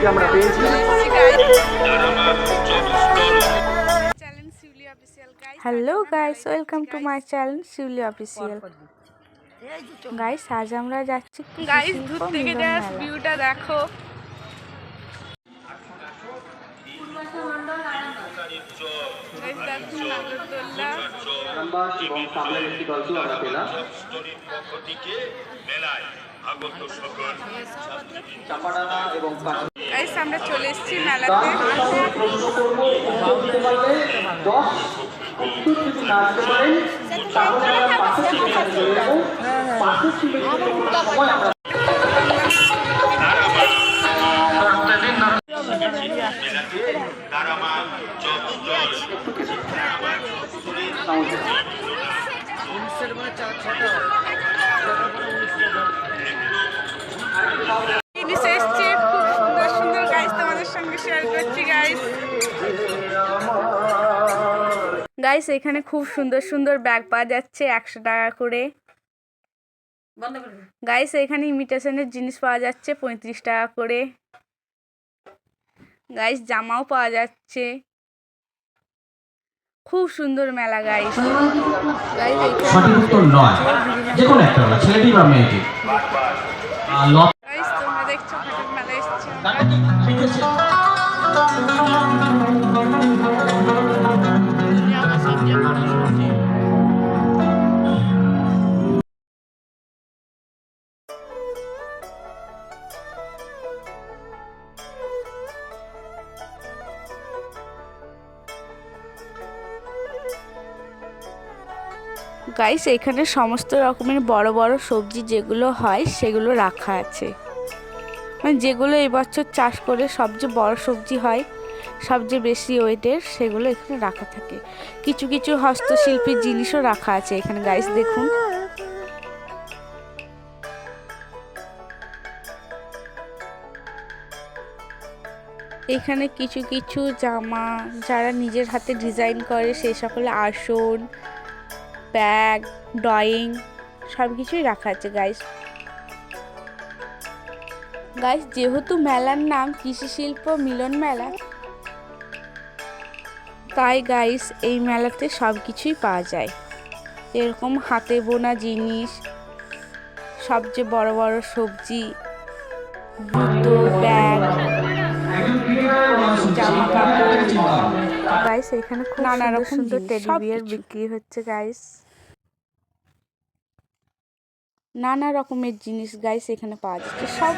ছবিটি আমরা পেয়েছি। Hello guys welcome to my channel Shiuli official guys আজ আমরা যাচ্ছি গাইস দূর থেকে জাস্ট ভিউটা দেখো। আমরা চলে এসেছি মেলাতে। প্রশ্ন করব আমরা আমরা গাইস এখানে খুব সুন্দর সুন্দর ব্যাগ পাওয়া যাচ্ছে একশো টাকা করে। গাইস এখানে ইমিটেশনের জিনিস পাওয়া যাচ্ছে পঁয়ত্রিশ টাকা করে। গাইস জামাও পাওয়া যাচ্ছে। খুব সুন্দর মেলা গাইস সঠিক উত্তর নয়। যে কোনো একটা হলো ছেলেটি বা মেয়েটি। গাইস তোমরা দেখছ হঠাৎ মেলা এসছে। গাইস এখানে সমস্ত রকমের বড় বড় সবজি যেগুলো হয়, সেগুলো রাখা আছে। মানে যেগুলো এবছর চাষ করে সবচেয়ে বড় সবজি হয়, সবচেয়ে বেশি ওয়েটের, সেগুলো এখানে রাখা থাকে। কিছু কিছু হস্তশিল্পীর জিনিসও রাখা আছে এখানে গাইস দেখুন। এখানে কিছু কিছু জামা যারা নিজের হাতে ডিজাইন করে সেই সকল আসন ব্যাগ, ড্রয়িং সব কিছুই রাখা আছে গাইস গাইস যেহেতু মেলার নাম কৃষি শিল্প মিলন মেলা, তাই গাইস এই মেলাতে সব কিছুই পাওয়া যায়। এরকম হাতে বোনা জিনিস, সবচেয়ে বড় বড় সবজি, জুতো, ব্যাগ জামা কাপড় গাইস এখানে খুব রকম সুন্দর টেডি বিয়ার বিক্রি হচ্ছে গাইস নানা রকমের জিনিস গাইস এখানে পাওয়া যাচ্ছে। সব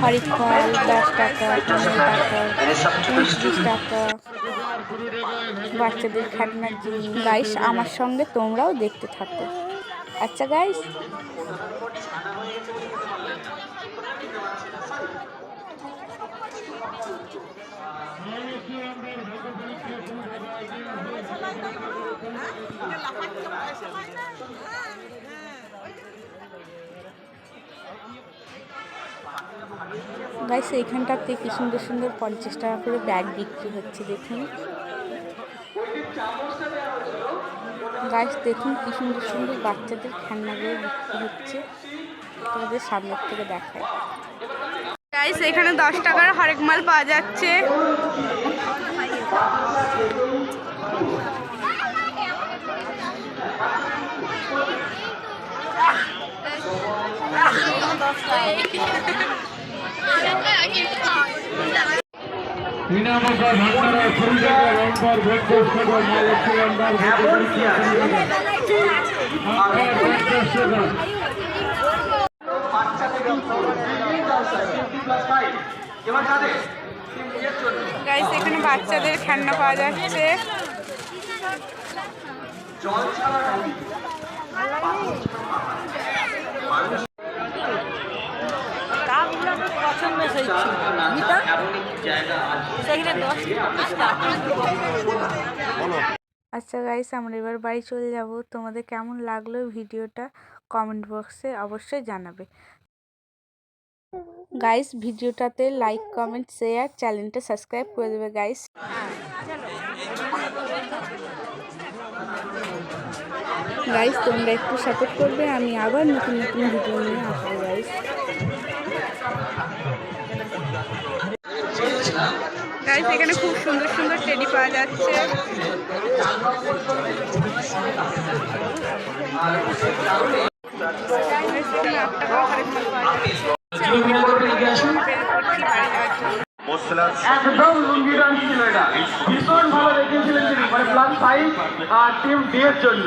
হরিক ফল দশ টাকা পনেরো টাকা টাকা। বাচ্চাদের খেলনার জিনিস গাইস আমার সঙ্গে তোমরাও দেখতে থাকো। আচ্ছা গাইস গাইস এইখানটাতে কি সুন্দর সুন্দর পঞ্চাশ টাকা করে ব্যাগ বিক্রি হচ্ছে, দেখুন। গাইস দেখুন কি সুন্দর সুন্দর বাচ্চাদের খেলনাগুলো বিক্রি হচ্ছে। তোমাদের সামনের থেকে দেখায়। গাইস এখানে দশ টাকার হরেক মাল পাওয়া যাচ্ছে নিনামকা ভান্ডারা খরিদা রংবার ভোট সদর মা লক্ষ্মী রংবার ভোট পঞ্চাশ টাকা বাচ্চা থেকে ফিফটি প্লাস ফাইভ এবার যাদের এর জন্য গাইস এখানে বাচ্চাদের খেলনা পাওয়া যাচ্ছে। জল ছাড়া আচ্ছা গাইস আমরা এবার বাড়ি চলে যাব। তোমাদের কেমন লাগল ভিডিওটা কমেন্ট বক্সে অবশ্যই জানাবে। গাইস ভিডিওটাতে লাইক কমেন্ট শেয়ার চ্যানেলটা সাবস্ক্রাইব করে দেবে গাইস গাইস তোমরা একটু সাপোর্ট করবে, আমি আবার নতুন নতুন ভিডিও নিয়ে আসব গাইস গাইস এখানে খুব সুন্দর সুন্দর টেডি পাওয়া যাচ্ছে। ভীষণ ভালো দেখিয়েছিলেন তিনি মানে প্লাস ফাইভ আর টিম ডি এর জন্য